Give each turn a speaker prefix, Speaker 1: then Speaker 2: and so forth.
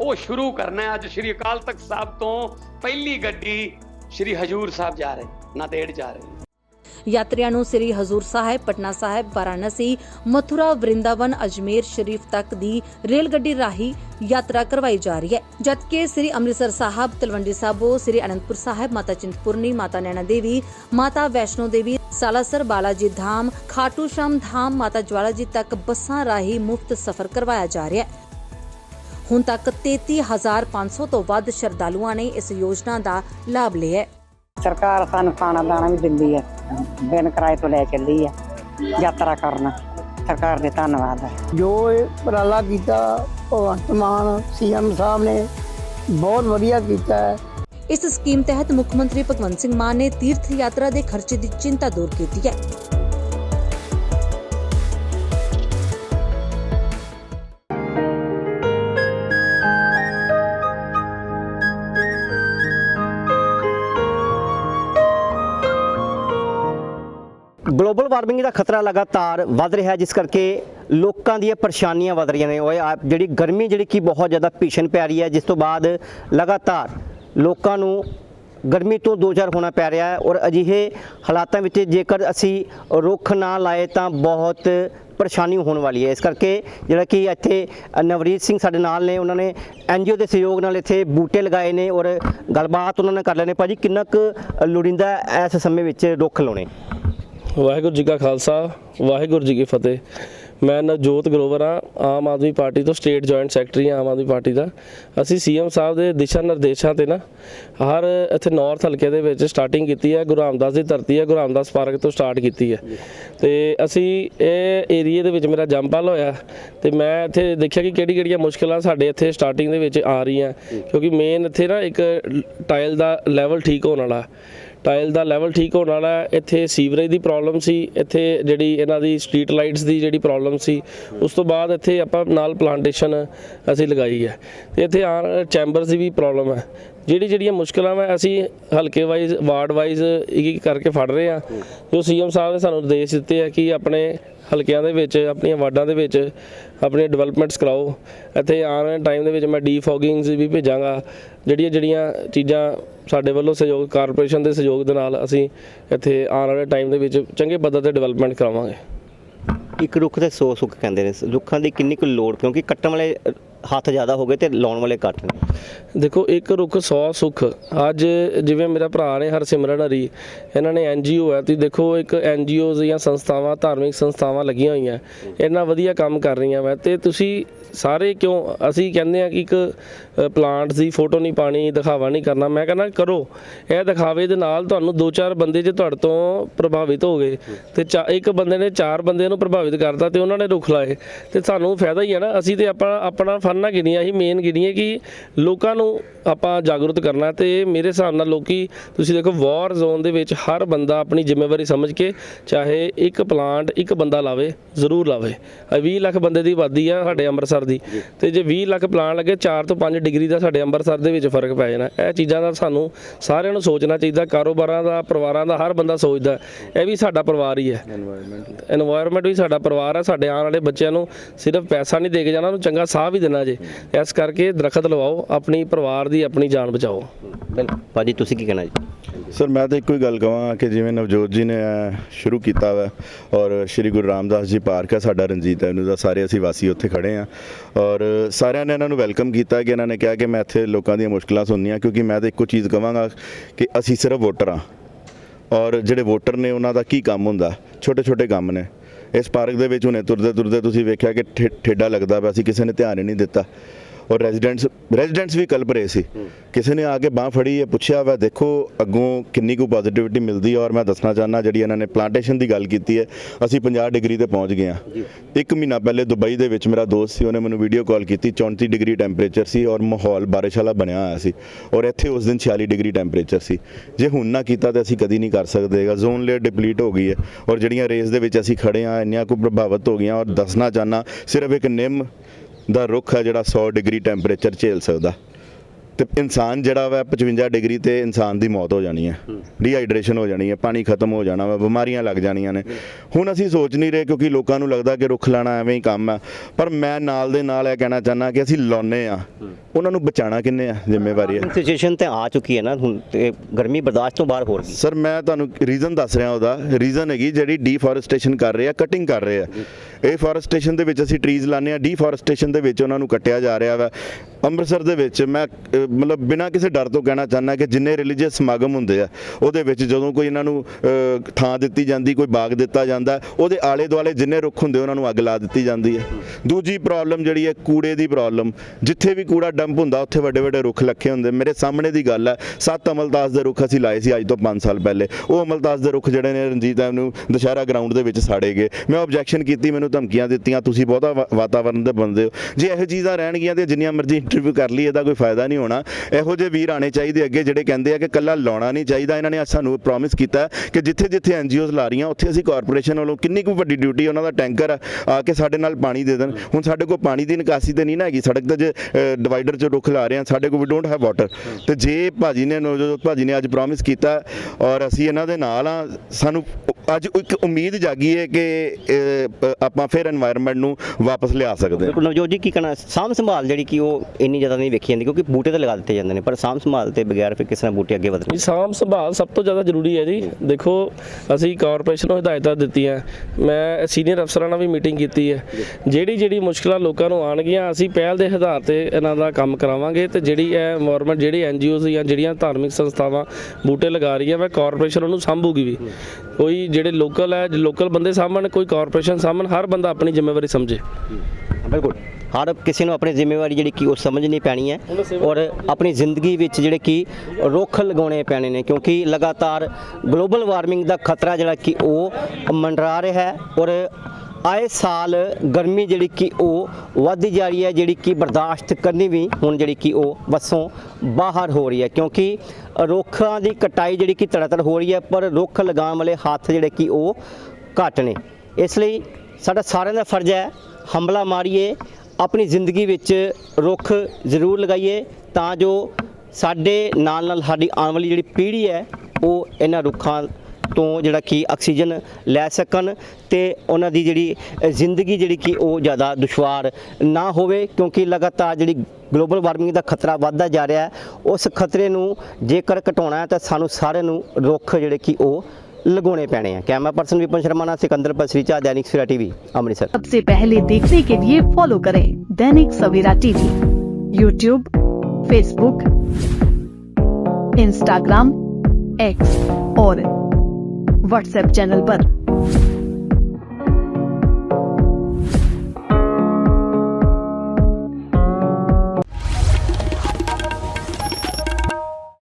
Speaker 1: ਉਹ ਸ਼ੁਰੂ ਕਰਨਾ ਹੈ। ਅੱਜ ਸ਼੍ਰੀ ਅਕਾਲ ਤਖਤ ਸਾਹਿਬ ਤੋਂ ਪਹਿਲੀ ਗੱਡੀ ਸ਼੍ਰੀ ਹਜੂਰ ਸਾਹਿਬ ਜਾ ਰਹੀ, ਨਾਂਦੇੜ ਜਾ ਰਹੀ।
Speaker 2: ਯਾਤਰੀਆਂ ਨੂੰ ਸ੍ਰੀ ਹਜ਼ੂਰ ਸਾਹਿਬ, ਪਟਨਾ ਸਾਹਿਬ, ਵਾਰਾਣਸੀ, ਮਥੁਰਾ, ਵਰਿੰਦਾਵਨ, ਅਜਮੇਰ ਸ਼ਰੀਫ ਤੱਕ ਦੀ ਰੇਲ ਗੱਡੀ ਰਾਹੀਂ ਯਾਤਰਾ ਕਰਵਾਈ ਜਾ ਰਹੀ ਹੈ। ਜਦਕਿ ਸ੍ਰੀ ਅੰਮ੍ਰਿਤਸਰ ਸਾਹਿਬ, ਤਲਵੰਡੀ ਸਾਬੋ, ਸ੍ਰੀ ਅਨੰਦਪੁਰ ਸਾਹਿਬ, ਮਾਤਾ ਚਿੰਤਪੁਰਨੀ, ਮਾਤਾ ਨੈਣਾ ਦੇਵੀ ਮਾਤਾ ਵੈਸ਼ਨੋ ਦੇਵੀ, ਸਾਲਾਸਰ ਬਾਲਾਜੀ ਧਾਮ, ਖਾਟੂ ਸ਼ਾਮ ਧਾਮ, ਮਾਤਾ ਜਵਾਲਾ ਜੀ ਤੱਕ ਬੱਸਾਂ ਰਾਹੀਂ ਮੁਫਤ ਸਫ਼ਰ ਕਰਵਾਇਆ ਜਾ ਰਿਹਾ ਹੈ। ਹੁਣ ਤੱਕ 33500 ਤੋਂ ਵੱਧ ਸ਼ਰਧਾਲੂਆਂ ਨੇ ਇਸ ਯੋਜਨਾ ਦਾ ਲਾਭ ਲਿਆ ਹੈ।
Speaker 3: ਸਰਕਾਰ ਸਾਨੂੰ ਖਾਣਾ ਦਾਣਾ ਵੀ ਦਿੰਦੀ ਹੈ। ਬਿਨ ਕਿਰਾਏ ਤੋਂ ਲੈ ਚੱਲੀ ਹੈ ਯਾਤਰਾ ਕਰਨ। ਸਰਕਾਰ ਦੇ ਧੰਨਵਾਦ ਹੈ।
Speaker 4: ਜੋ ਇਹ ਉਪਰਾਲਾ ਕੀਤਾ ਭਗਵੰਤ ਮਾਨ ਸੀਐਮ ਸਾਹਿਬ ਨੇ ਬਹੁਤ ਵਧੀਆ ਕੀਤਾ ਹੈ।
Speaker 2: ਇਸ ਸਕੀਮ ਤਹਿਤ ਮੁੱਖ ਮੰਤਰੀ ਭਗਵੰਤ ਸਿੰਘ ਮਾਨ ਨੇ ਤੀਰਥ ਯਾਤਰਾ ਦੇ ਖਰਚੇ ਦੀ ਚਿੰਤਾ ਦੂਰ ਕੀਤੀ ਹੈ।
Speaker 5: ਗਲੋਬਲ ਵਾਰਮਿੰਗ ਦਾ ਖਤਰਾ ਲਗਾਤਾਰ ਵੱਧ ਰਿਹਾ ਜਿਸ ਕਰਕੇ ਲੋਕਾਂ ਦੀਆਂ ਪਰੇਸ਼ਾਨੀਆਂ ਵੱਧ ਰਹੀਆਂ ਨੇ। ਉਹ ਜਿਹੜੀ ਗਰਮੀ ਜਿਹੜੀ ਕਿ ਬਹੁਤ ਜ਼ਿਆਦਾ ਭੀਸ਼ਣ ਪੈ ਰਹੀ ਹੈ, ਜਿਸ ਤੋਂ ਬਾਅਦ ਲਗਾਤਾਰ ਲੋਕਾਂ ਨੂੰ ਗਰਮੀ ਤੋਂ ਦੋ ਚਾਰ ਹੋਣਾ ਪੈ ਰਿਹਾ ਹੈ ਔਰ ਅਜਿਹੇ ਹਾਲਾਤਾਂ ਵਿੱਚ ਜੇਕਰ ਅਸੀਂ ਰੁੱਖ ਨਾ ਲਾਏ ਤਾਂ ਬਹੁਤ ਪਰੇਸ਼ਾਨੀ ਹੋਣ ਵਾਲੀ ਹੈ। ਇਸ ਕਰਕੇ ਜਿਹੜਾ ਕਿ ਇੱਥੇ ਨਵਰੀਤ ਸਿੰਘ ਸਾਡੇ ਨਾਲ ਨੇ, ਉਹਨਾਂ ਨੇ ਐਨਜੀਓ ਦੇ ਸਹਿਯੋਗ ਨਾਲ ਇੱਥੇ ਬੂਟੇ ਲਗਾਏ ਨੇ ਔਰ ਗੱਲਬਾਤ ਉਹਨਾਂ ਨਾਲ ਕਰ ਲੈਣੇ। ਭਾਜੀ, ਕਿੰਨਾ ਕੁ ਲੋੜੀਂਦਾ ਇਸ ਸਮੇਂ ਵਿੱਚ ਰੁੱਖ ਲਾਉਣੇ?
Speaker 6: ਵਾਹਿਗੁਰੂ ਜੀ ਕਾ ਖਾਲਸਾ, ਵਾਹਿਗੁਰੂ ਜੀ ਕੀ ਫਤਿਹ। ਮੈਂ ਨਵਜੋਤ ਗਰੋਵਰ ਆ ਆਮ ਆਦਮੀ ਪਾਰਟੀ ਤੋਂ ਸਟੇਟ ਜੁਆਇੰਟ ਸੈਕਟਰੀ ਆ ਆਮ ਆਦਮੀ ਪਾਰਟੀ ਦਾ। ਅਸੀਂ ਸੀਐਮ ਸਾਹਿਬ ਦੇ ਦਿਸ਼ਾ ਨਿਰਦੇਸ਼ਾਂ ਤੇ ਨਾ, ਹਰ ਇੱਥੇ ਨਾਰਥ ਹਲਕੇ ਦੇ ਵਿੱਚ ਸਟਾਰਟਿੰਗ ਕੀਤੀ ਹੈ, ਗੁਰੂ ਰਾਮਦਾਸ ਦੀ ਧਰਤੀ ਹੈ, ਗੁਰੂ ਰਾਮਦਾਸ ਪਾਰਕ ਤੋਂ ਸਟਾਰਟ ਕੀਤੀ ਹੈ। ਤੇ ਅਸੀਂ ਇਹ ਏਰੀਏ ਦੇ ਵਿੱਚ ਮੇਰਾ ਜੰਪਲ ਹੋਇਆ, ਤੇ ਮੈਂ ਇੱਥੇ ਦੇਖਿਆ ਕਿ ਕਿਹੜੀ ਕਿਹੜੀਆਂ ਮੁਸ਼ਕਲਾਂ ਸਾਡੇ ਇੱਥੇ ਸਟਾਰਟਿੰਗ ਦੇ ਵਿੱਚ ਆ ਰਹੀਆਂ। ਕਿਉਂਕਿ ਮੇਨ ਇੱਥੇ ਨਾ ਇੱਕ ਟਾਇਲ ਦਾ ਲੈਵਲ ਠੀਕ ਹੋਣ ਵਾਲਾ। ਟਾਇਲ ਦਾ ਲੈਵਲ ਠੀਕ ਹੋਣ ਵਾਲਾ ਇੱਥੇ ਸੀਵਰੇਜ ਦੀ ਪ੍ਰੋਬਲਮ ਸੀ। ਇੱਥੇ ਜਿਹੜੀ ਇਹਨਾਂ ਦੀ ਸਟਰੀਟ ਲਾਈਟਸ ਦੀ ਜਿਹੜੀ ਪ੍ਰੋਬਲਮ ਸੀ, ਉਸ ਤੋਂ ਬਾਅਦ ਇੱਥੇ ਆਪਾਂ ਨਾਲ ਪਲਾਂਟੇਸ਼ਨ ਅਸੀਂ ਲਗਾਈ ਹੈ। ਤੇ ਇੱਥੇ ਆ ਚੈਂਬਰਸ ਦੀ ਵੀ ਪ੍ਰੋਬਲਮ ਹੈ। ਜਿਹੜੀ ਜਿਹੜੀਆਂ ਮੁਸ਼ਕਲਾਂ ਵਾ, ਅਸੀਂ ਹਲਕੇ ਵਾਈਜ਼ ਵਾਰਡ ਵਾਈਜ਼ ਇੱਕ ਇੱਕ ਕਰਕੇ ਫੜ ਰਹੇ ਆ ਜੋ ਸੀਐਮ ਸਾਹਿਬ ਨੇ ਸਾਨੂੰ ਨਿਰਦੇਸ਼ ਦਿੱਤੇ ਆ ਕਿ ਆਪਣੇ ਹਲਕਿਆਂ ਦੇ ਵਿੱਚ, ਆਪਣੀਆਂ ਵਾਰਡਾਂ ਦੇ ਵਿੱਚ ਆਪਣੀਆਂ ਡਿਵੈਲਪਮੈਂਟਸ ਕਰਾਓ। ਇੱਥੇ ਆਉਣ ਵਾਲੇ ਟਾਈਮ ਦੇ ਵਿੱਚ ਮੈਂ ਡੀਫੋਗਿੰਗਸ ਵੀ ਭੇਜਾਂਗਾ। ਜਿਹੜੀਆਂ ਜਿਹੜੀਆਂ ਚੀਜ਼ਾਂ ਸਾਡੇ ਵੱਲੋਂ ਸਹਿਯੋਗ, ਕਾਰਪੋਰੇਸ਼ਨ ਦੇ ਸਹਿਯੋਗ ਦੇ ਨਾਲ ਅਸੀਂ ਇੱਥੇ ਆਉਣ ਵਾਲੇ ਟਾਈਮ ਦੇ ਵਿੱਚ ਚੰਗੇ ਪੱਧਰ ਤੇ ਡਿਵੈਲਪਮੈਂਟ ਕਰਾਵਾਂਗੇ।
Speaker 5: ਇੱਕ ਰੁੱਖ ਤੇ 100 ਸੁੱਖ ਕਹਿੰਦੇ ਨੇ। ਰੁੱਖਾਂ ਦੀ ਕਿੰਨੀ ਕੁ ਲੋੜ? ਕਿਉਂਕਿ ਕੱਟਣ ਵਾਲੇ ਹੱਥ ਜ਼ਿਆਦਾ ਹੋ ਗਏ ਤੇ ਲਾਉਣ ਵਾਲੇ ਘੱਟ ਨੇ।
Speaker 6: ਦੇਖੋ, ਇੱਕ ਰੁੱਖ 100 ਸੁੱਖ। ਅੱਜ ਜਿਵੇਂ ਮੇਰਾ ਭਰਾ ਨੇ ਹਰਸਿਮਰਨ ਹਰੀ, ਇਹਨਾਂ ਨੇ ਐਨਜੀਓ ਹੈ ਤੁਸੀਂ ਦੇਖੋ, ਇੱਕ ਐਨਜੀਓਜ਼ ਜਾਂ ਸੰਸਥਾਵਾਂ, ਧਾਰਮਿਕ ਸੰਸਥਾਵਾਂ ਲੱਗੀਆਂ ਹੋਈਆਂ। ਇਹਨਾਂ ਵਧੀਆ ਕੰਮ ਕਰ ਰਹੀਆਂ ਵਾ ਤੇ ਤੁਸੀਂ ਸਾਰੇ ਕਿਉਂ, ਅਸੀਂ ਕਹਿੰਦੇ ਆ ਕਿ ਇੱਕ ਪਲਾਂਟਸ ਦੀ ਫੋਟੋ ਨਹੀਂ ਪਾਣੀ, ਦਿਖਾਵਾ ਨਹੀਂ ਕਰਨਾ। ਮੈਂ ਕਹਿੰਦਾ, ਕਰੋ। ਇਹ ਦਿਖਾਵੇ ਦੇ ਨਾਲ ਤੁਹਾਨੂੰ ਦੋ ਚਾਰ ਬੰਦੇ ਜੇ ਤੁਹਾਡੇ ਤੋਂ ਪ੍ਰਭਾਵਿਤ ਹੋ ਗਏ ਤੇ ਚਾ- ਇੱਕ ਬੰਦੇ ਨੇ ਚਾਰ ਬੰਦਿਆਂ ਨੂੰ ਪ੍ਰਭਾਵਿਤ ਕਰਤਾ ਤੇ ਉਹਨਾਂ ਨੇ ਰੁੱਖ ਲਾਏ। ਤੇ ਸਾਨੂੰ ਫਾਇਦਾ ਹੀ ਹੈ ਨਾ, ਅਸੀਂ ਤੇ ਆਪਾਂ ਆਪਣਾ ਫੜਨਾ ਗਿਣੀਆਂ ਹੀ ਮੇਨ ਗਿਣੀਆਂ ਕਿ ਲੋਕਾਂ ਨੂੰ ਆਪਾਂ ਜਾਗਰੂਕ ਕਰਨਾ ਤੇ ਮੇਰੇ ਹਿਸਾਬ ਨਾਲ ਲੋਕੀ ਤੁਸੀਂ ਦੇਖੋ ਵਾਰ ਜ਼ੋਨ ਦੇ ਵਿੱਚ ਹਰ ਬੰਦਾ ਆਪਣੀ ਜ਼ਿੰਮੇਵਾਰੀ ਸਮਝ ਕੇ ਚਾਹੇ ਇੱਕ ਪਲਾਂਟ ਇੱਕ ਬੰਦਾ ਲਾਵੇ ਜ਼ਰੂਰ ਲਾਵੇ। 20 ਲੱਖ ਬੰਦੇ ਦੀ ਆਬਾਦੀ ਆ ਸਾਡੇ ਅੰਮ੍ਰਿਤਸਰ ਦੀ। ਤੇ ਜੇ 20 ਲੱਖ ਪਲਾਂਟ ਲੱਗੇ 4 ਤੋਂ 5 ਡਿਗਰੀ ਦਾ ਸਾਡੇ ਅੰਮ੍ਰਿਤਸਰ ਦੇ ਵਿੱਚ ਫ਼ਰਕ ਪੈ ਜਾਣਾ। ਇਹ ਚੀਜ਼ਾਂ ਦਾ ਸਾਨੂੰ ਸਾਰਿਆਂ ਨੂੰ ਸੋਚਣਾ ਚਾਹੀਦਾ ਕਾਰੋਬਾਰਾਂ ਦਾ ਪਰਿਵਾਰਾਂ ਦਾ ਹਰ ਬੰਦਾ ਸੋਚਦਾ। ਇਹ ਵੀ ਸਾਡਾ ਪਰਿਵਾਰ ਹੀ ਹੈ। এনवायरमेंट ਵੀ ਸਾਡਾ ਪਰਿਵਾਰ ਹੈ ਸਾਡੇ ਆਉਣ ਵਾਲੇ ਬੱਚਿਆਂ ਨੂੰ ਸਿਰਫ ਪੈਸਾ ਨਹੀਂ ਦੇ ਕੇ ਜਾਣਾ ਉਹਨੂੰ ਚੰਗਾ ਸਾਹ ਵੀ ਦੇਣਾ ਜੇ। ਇਸ ਕਰਕੇ ਦਰਖਤ ਲਵਾਓ ਆਪਣੀ ਪਰਿਵਾਰ ਦੀ ਆਪਣੀ ਜਾਨ ਬਚਾਓ।
Speaker 5: ਬਿਲਕੁਲ ਭਾਜੀ ਤੁਸੀਂ ਕੀ ਕਹਿਣਾ ਜੀ?
Speaker 7: ਸਰ ਮੈਂ ਤਾਂ ਇੱਕੋ ਹੀ ਗੱਲ ਕਹਾਂ ਕਿ ਜਿਵੇਂ ਨਵਜੋਤ ਜੀ ਨੇ ਸ਼ੁਰੂ ਕੀਤਾ ਵਾ ਔਰ ਸ਼੍ਰੀ ਗੁਰੂ ਰਾਮਦਾਸ ਜੀ ਪਾਰਕ ਹੈ ਸਾਡਾ ਰਣਜੀਤ ਐਵਨਿਊ ਦਾ ਸਾਰੇ ਅਸੀਂ ਵਾਸੀ ਉੱਥੇ ਖੜੇ ਆ। ਔਰ ਸਾਰਿਆਂ ਨੇ ਇਹਨਾਂ ਨੂੰ ਵੈਲਕਮ ਕੀਤਾ ਕਿ ਇਹਨਾਂ ਨੇ ਕਿਹਾ ਕਿ ਮੈਂ ਇੱਥੇ ਲੋਕਾਂ ਦੀਆਂ ਮੁਸ਼ਕਲਾਂ ਸੁਣਨੀਆਂ ਕਿਉਂਕਿ ਮੈਂ ਤਾਂ ਇੱਕੋ ਚੀਜ਼ ਕਵਾਂਗਾ ਕਿ ਅਸੀਂ ਸਿਰਫ ਵੋਟਰ ਆ ਔਰ ਜਿਹੜੇ ਵੋਟਰ ਨੇ ਉਹਨਾਂ ਦਾ ਕੀ ਕੰਮ ਹੁੰਦਾ? ਛੋਟੇ ਛੋਟੇ ਕੰਮ ਨੇ। ਇਸ ਪਾਰਕ ਦੇ ਵਿੱਚ ਹੁਣੇ ਤੁਰਦੇ ਤੁਰਦੇ ਤੁਸੀਂ ਵੇਖਿਆ ਕਿ ਠੇ- ਠੇਡਾ ਲੱਗਦਾ ਪਿਆ ਸੀ, ਕਿਸੇ ਨੇ ਧਿਆਨ ਹੀ ਨਹੀਂ ਦਿੱਤਾ। ਔਰ ਰੈਜ਼ੀਡੈਂਟਸ ਰੈਜ਼ੀਡੈਂਟਸ ਵੀ ਕਲਪ ਰਹੇ ਸੀ। ਕਿਸੇ ਨੇ ਆ ਕੇ ਬਾਹ ਫੜੀ ਹੈ ਪੁੱਛਿਆ ਵਾ ਦੇਖੋ ਅੱਗੋਂ ਕਿੰਨੀ ਕੁ ਪੋਜ਼ਿਟਿਵਿਟੀ ਮਿਲਦੀ ਹੈ ਔਰ ਮੈਂ ਦੱਸਣਾ ਚਾਹੁੰਦਾ ਜਿਹੜੀ ਇਹਨਾਂ ਨੇ ਪਲਾਂਟੇਸ਼ਨ ਦੀ ਗੱਲ ਕੀਤੀ ਹੈ ਅਸੀਂ 50 ਡਿਗਰੀ ਤੇ ਪਹੁੰਚ ਗਏ ਹਾਂ। ਇੱਕ ਮਹੀਨਾ ਪਹਿਲੇ ਦੁਬਈ ਦੇ ਵਿੱਚ ਮੇਰਾ ਦੋਸਤ ਸੀ ਉਹਨੇ ਮੈਨੂੰ ਵੀਡੀਓ ਕਾਲ ਕੀਤੀ 34 ਡਿਗਰੀ ਟੈਂਪਰੇਚਰ ਸੀ ਔਰ ਮਾਹੌਲ ਬਾਰਿਸ਼ ਵਾਲਾ ਬਣਿਆ ਹੋਇਆ ਸੀ ਔਰ ਇੱਥੇ ਉਸ ਦਿਨ 46 ਡਿਗਰੀ ਟੈਂਪਰੇਚਰ ਸੀ। ਜੇ ਹੁਣ ਨਾ ਕੀਤਾ ਤਾਂ ਅਸੀਂ ਕਦੀ ਨਹੀਂ ਕਰ ਸਕਦੇਗਾ ਜ਼ੋਨ ਲੇਅਰ ਡਿਪਲੀਟ ਹੋ ਗਈ ਹੈ ਔਰ ਜਿਹੜੀਆਂ ਰੇਸ ਦੇ ਵਿੱਚ ਅਸੀਂ ਖੜੇ ਆ ਇੰਨੀਆਂ ਕੁ ਪ੍ਰਭਾਵਿਤ ਹੋ ਗਈਆਂ ਔਰ ਦੱਸਣਾ ਚਾਹਨਾ ਸਿਰਫ ਇੱਕ ਨਿੰਮ ਦਾ ਰੁੱਖ ਹੈ ਜਿਹੜਾ 100 ਡਿਗਰੀ ਟੈਂਪਰੇਚਰ ਝੇਲ ਸਕਦਾ। ਤੇ ਇਨਸਾਨ ਜਿਹੜਾ ਵਾ 55 ਡਿਗਰੀ ਤੇ ਇਨਸਾਨ ਦੀ ਮੌਤ ਹੋ ਜਾਣੀ ਹੈ। ਡੀਹਾਈਡਰੇਸ਼ਨ ਹੋ ਜਾਣੀ ਹੈ ਪਾਣੀ ਖਤਮ ਹੋ ਜਾਣਾ ਵਾ ਬਿਮਾਰੀਆਂ ਲੱਗ ਜਾਣੀਆਂ ਨੇ। ਹੁਣ ਅਸੀਂ ਸੋਚ ਨਹੀਂ ਰਹੇ ਕਿਉਂਕਿ ਲੋਕਾਂ ਨੂੰ ਲੱਗਦਾ ਕਿ ਰੁੱਖ ਲਾਣਾ ਐਵੇਂ ਹੀ ਕੰਮ ਹੈ ਪਰ ਮੈਂ ਨਾਲ ਦੇ ਨਾਲ ਇਹ ਕਹਿਣਾ ਚਾਹੁੰਦਾ ਕਿ ਅਸੀਂ ਲਾਉਨੇ ਆ ਉਹਨਾਂ ਨੂੰ ਬਚਾਉਣਾ ਕਿੰਨੇ ਆ ਜ਼ਿੰਮੇਵਾਰੀ ਹੈ।
Speaker 5: ਸਿਚੁਏਸ਼ਨ ਤੇ ਆ ਚੁੱਕੀ ਹੈ ਨਾ ਹੁਣ ਤੇ ਗਰਮੀ ਬਰਦਾਸ਼ਤ ਤੋਂ ਬਾਹਰ ਹੋ ਰਹੀ
Speaker 7: ਸਰ ਮੈਂ ਤੁਹਾਨੂੰ ਰੀਜ਼ਨ ਦੱਸ ਰਿਹਾ ਉਹਦਾ। ਰੀਜ਼ਨ ਹੈਗੀ ਜਿਹੜੀ ਡੀਫੋਰੈਸਟੇਸ਼ਨ ਕਰ ਰਹੇ ਆ ਕਟਿੰਗ ਕਰ ਰਹੇ ਆ। ਇਹ ਫੋਰੈਸਟੇਸ਼ਨ ਦੇ ਵਿੱਚ ਅਸੀਂ ਟਰੀਜ਼ ਲਾਉਂਦੇ ਆ ਡੀਫੋਰੈਸਟੇਸ਼ਨ ਦੇ ਵਿੱਚ ਉਹਨਾਂ ਨੂੰ ਕੱਟਿਆ ਜਾ ਰਿਹਾ ਵਾ। ਅੰਮ੍ਰਿਤਸਰ ਦੇ ਵਿੱਚ ਮੈਂ ਮਤਲਬ ਬਿਨਾਂ ਕਿਸੇ ਡਰ ਤੋਂ ਕਹਿਣਾ ਚਾਹੁੰਦਾ ਕਿ ਜਿੰਨੇ ਰਿਲੀਜੀਅਸ ਸਮਾਗਮ ਹੁੰਦੇ ਆ, ਉਹਦੇ ਵਿੱਚ ਜਦੋਂ ਕੋਈ ਇਹਨਾਂ ਨੂੰ ਥਾਂ ਦਿੱਤੀ ਜਾਂਦੀ, ਕੋਈ ਬਾਗ ਦਿੱਤਾ ਜਾਂਦਾ, ਉਹਦੇ ਆਲੇ ਦੁਆਲੇ ਜਿੰਨੇ ਰੁੱਖ ਹੁੰਦੇ ਉਹਨਾਂ ਨੂੰ ਅੱਗ ਲਾ ਦਿੱਤੀ ਜਾਂਦੀ ਹੈ ਦੂਜੀ ਪ੍ਰੋਬਲਮ ਜਿਹੜੀ ਹੈ, ਕੂੜੇ ਦੀ ਪ੍ਰੋਬਲਮ ਜਿੱਥੇ ਵੀ ਕੂੜਾ ਡੰਪ ਹੁੰਦਾ, ਉੱਥੇ ਵੱਡੇ ਵੱਡੇ ਰੁੱਖ ਲੱਖੇ ਹੁੰਦੇ। ਮੇਰੇ ਸਾਹਮਣੇ ਦੀ ਗੱਲ ਹੈ, ਸੱਤ ਅਮਲਤਾਸ ਦੇ ਰੁੱਖ ਅਸੀਂ ਲਾਏ ਸੀ ਅੱਜ ਤੋਂ 5 ਸਾਲ ਪਹਿਲੇ। ਉਹ ਅਮਲਤਾਸ ਦੇ ਰੁੱਖ ਜਿਹੜੇ ਨੇ, ਰਣਜੀਤ ਐਵਨਿਊ ਦੁਸ਼ਹਿਰਾ ਗਰਾਊਂਡ ਦੇ ਵਿੱਚ ਸਾੜੇ ਗਏ। ਮੈਂ ਆਬਜੈਕਸ਼ਨ ਕੀਤੀ, ਮੈਨੂੰ ਧਮਕੀਆਂ ਦਿੱਤੀਆਂ, ਤੁਸੀਂ ਬਹੁਤਾ ਵਾ- ਵਾਤਾਵਰਣ ਦੇ ਬੰਦੇ ਹੋ। ਜੇ ਇਹੋ ਚੀਜ਼ਾਂ ਰਹਿਣਗੀਆਂ ਤੇ ਜਿੰਨੀਆਂ ਮਰਜ਼ੀ ਇੰਟਰਵਿਊ ਕਰ ਲਈ ਇਹਦਾ ਕੋਈ ਫਾਇਦਾ ਨਹੀਂ ਹੋਣਾ। ਇਹੋ ਜਿਹੇ ਵੀਰ ਆਣੇ ਚਾਹੀਦੇ ਅੱਗੇ, ਜਿਹੜੇ ਕਹਿੰਦੇ ਆ ਕਿ ਕੱਲਾ ਲਾਉਣਾ ਨਹੀਂ ਚਾਹੀਦਾ। ਇਹਨਾਂ ਨੇ ਸਾਨੂੰ ਪ੍ਰੋਮਿਸ ਕੀਤਾ ਕਿ ਜਿੱਥੇ ਜਿੱਥੇ ਐਨਜੀਓਜ਼ ਲਾ ਰਹੀਆਂ, ਉੱਥੇ ਅਸੀਂ ਕਾਰਪੋਰੇਸ਼ਨ ਵੱਲੋਂ ਕਿੰਨੀ ਕੁ ਵੱਡੀ ਡਿਊਟੀ ਉਹਨਾਂ ਦਾ ਟੈਂਕਰ ਆ ਕੇ ਸਾਡੇ ਨਾਲ ਪਾਣੀ ਦੇ ਦੇਣ। ਹੁਣ ਸਾਡੇ ਕੋਲ ਪਾਣੀ ਦੀ ਨਿਕਾਸੀ ਤੇ ਨਹੀਂ ਨਾ ਹੈਗੀ, ਸੜਕ 'ਤੇ ਜੇ ਡਿਵਾਈਡਰ ਚ ਰੁੱਖ ਲਾ ਰਹੇ ਆ, ਸਾਡੇ ਕੋਲ ਵੀ ਡੋਂਟ ਹੈਵ ਵਾਟਰ ਤੇ ਜੇ ਭਾਜੀ ਨੇ ਭਾਜੀ ਨੇ ਅੱਜ ਪ੍ਰੋਮਿਸ ਕੀਤਾ ਔਰ ਅਸੀਂ ਇਹਨਾਂ ਦੇ ਨਾਲ ਆ, ਸਾਨੂੰ ਅੱਜ ਇੱਕ ਉਮੀਦ ਜਾਗੀ ਹੈ ਕਿ ਆਪਾਂ ਫਿਰ এনवायरमेंट ਨੂੰ ਵਾਪਸ ਲਿਆ ਸਕਦੇ ਹਾਂ।
Speaker 5: ਬਿਲਕੁਲ ਨਵਜੋਤ ਜੀ, ਕੀ ਕਹਿਣਾ? ਸਾਂਭ ਸੰਭਾਲ ਜਿਹੜੀ ਕਿ ਉਹ ਇੰਨੀ ਜ਼ਿਆਦਾ ਨਹੀਂ ਵੇਖੀ ਜਾਂਦੀ ਕਿਉਂਕਿ ਬੂਟੇ ਤਾਂ ਲਗਾ ਦਿੱਤੇ ਜਾਂਦੇ ਨੇ ਪਰ ਸਾਂਭ ਸੰਭਾਲ ਤੇ ਬਗੈਰ ਫਿਰ ਕਿਸੇ ਨਾਲ ਬੂਟੇ ਅੱਗੇ
Speaker 6: ਵਧਣ ਸਾਂਭ ਸੰਭਾਲ ਸਭ ਤੋਂ ਜ਼ਿਆਦਾ ਜ਼ਰੂਰੀ ਹੈ ਜੀ। ਦੇਖੋ ਅਸੀਂ ਕਾਰਪੋਰੇਸ਼ਨ ਨੂੰ ਹਦਾਇਤਾਂ ਦਿੱਤੀਆਂ। ਮੈਂ ਸੀਨੀਅਰ ਅਫਸਰਾਂ ਨਾਲ ਵੀ ਮੀਟਿੰਗ ਕੀਤੀ ਹੈ। ਜਿਹੜੀ ਜਿਹੜੀ ਮੁਸ਼ਕਲਾਂ ਲੋਕਾਂ ਨੂੰ ਆਣਗੀਆਂ ਅਸੀਂ ਪਹਿਲ ਦੇ ਆਧਾਰ ਤੇ ਇਹਨਾਂ ਦਾ ਕੰਮ ਕਰਾਵਾਂਗੇ ਤੇ ਜਿਹੜੀ ਹੈ এনवायरमेंट ਜਿਹੜੀ ਐਨਜੀਓਜ਼ ਜਾਂ ਜਿਹੜੀਆਂ ਧਾਰਮਿਕ ਸੰਸਥਾਵਾਂ ਬੂਟੇ ਲਗਾ ਰਹੀਆਂ ਮੈਂ ਕਾਰਪੋਰੇਸ਼ਨ ਉਹਨੂੰ ਸੰਭੂਗੀ ਵੀ। ਕੋਈ ਜਿਹੜੇ ਲੋਕਲ ਹੈ ਲੋਕਲ ਬੰਦੇ ਸਾਹਮਣੇ ਕੋਈ ਕਾਰਪੋਰੇਸ਼ਨ ਸਾਹਮਣੇ ਹਰ ਬੰਦਾ ਆਪਣੀ ਜ਼ਿੰਮੇਵਾਰੀ ਸਮਝੇ।
Speaker 5: ਬਿਲਕੁਲ। ਹਰ ਕਿਸੇ ਨੂੰ ਆਪਣੀ ਜ਼ਿੰਮੇਵਾਰੀ ਜਿਹੜੀ ਕਿ ਉਹ ਸਮਝਣੀ ਪੈਣੀ ਹੈ ਔਰ ਆਪਣੀ ਜ਼ਿੰਦਗੀ ਵਿੱਚ ਜਿਹੜੇ ਕਿ ਰੁੱਖ ਲਗਾਉਣੇ ਪੈਣੇ ਨੇ ਕਿਉਂਕਿ ਲਗਾਤਾਰ ਗਲੋਬਲ ਵਾਰਮਿੰਗ ਦਾ ਖਤਰਾ ਜਿਹੜਾ ਕਿ ਉਹ ਮੰਡਰਾ ਰਿਹਾ ਹੈ ਔਰ ਆਏ ਸਾਲ ਗਰਮੀ ਜਿਹੜੀ ਕਿ ਉਹ ਵੱਧਦੀ ਜਾ ਰਹੀ ਹੈ, ਜਿਹੜੀ ਕਿ ਬਰਦਾਸ਼ਤ ਕਰਨੀ ਵੀ ਹੁਣ ਜਿਹੜੀ ਕਿ ਉਹ ਵਸੋਂ ਬਾਹਰ ਹੋ ਰਹੀ ਹੈ ਕਿਉਂਕਿ ਰੁੱਖਾਂ ਦੀ ਕਟਾਈ ਜਿਹੜੀ ਕਿ ਤੜਤੜ ਹੋ ਰਹੀ ਹੈ, ਪਰ ਰੁੱਖ ਲਗਾਉਣ ਵਾਲੇ ਹੱਥ ਜਿਹੜੇ ਕਿ ਉਹ ਘੱਟ ਨੇ। ਇਸ ਲਈ ਸਾਡਾ ਸਾਰਿਆਂ ਦਾ ਫਰਜ਼ ਹੈ ਹਮਲਾ ਮਾਰੀਏ ਆਪਣੀ ਜ਼ਿੰਦਗੀ ਵਿੱਚ ਰੁੱਖ ਜ਼ਰੂਰ ਲਗਾਈਏ ਤਾਂ ਜੋ ਸਾਡੇ ਨਾਲ ਨਾਲ ਸਾਡੀ ਆਉਣ ਵਾਲੀ ਜਿਹੜੀ ਪੀੜ੍ਹੀ ਹੈ, ਉਹ ਇਹਨਾਂ ਰੁੱਖਾਂ ਤੋਂ ਜਿਹੜਾ ਕਿ ਆਕਸੀਜਨ ਲੈ ਸਕਣ ਤੇ ਉਹਨਾਂ ਦੀ ਜਿਹੜੀ ਜ਼ਿੰਦਗੀ ਜਿਹੜੀ ਕਿ ਉਹ ਜ਼ਿਆਦਾ ਦੁਸ਼ਵਾਰ ਨਾ ਹੋਵੇ ਕਿਉਂਕਿ ਲਗਾਤਾਰ ਜਿਹੜੀ ਗਲੋਬਲ ਵਾਰਮਿੰਗ ਦਾ ਖਤਰਾ ਵੱਧਦਾ ਜਾ ਰਿਹਾ ਹੈ, ਉਸ ਖਤਰੇ ਨੂੰ ਜੇਕਰ ਘਟਾਉਣਾ ਹੈ ਤਾਂ ਸਾਨੂੰ ਸਾਰਿਆਂ ਨੂੰ ਰੁੱਖ ਜਿਹੜੇ ਕਿ ਉਹ लगाने पैने हैं। कैमरा पर्सन विपिन शर्मा ना सिकंदर श्रीचा दैनिक सवेरा टीवी, अमृतसर।
Speaker 8: सबसे पहले देखने के लिए फॉलो करें Dainik Savera TV YouTube Facebook Instagram X और व्हाट्सएप चैनल पर।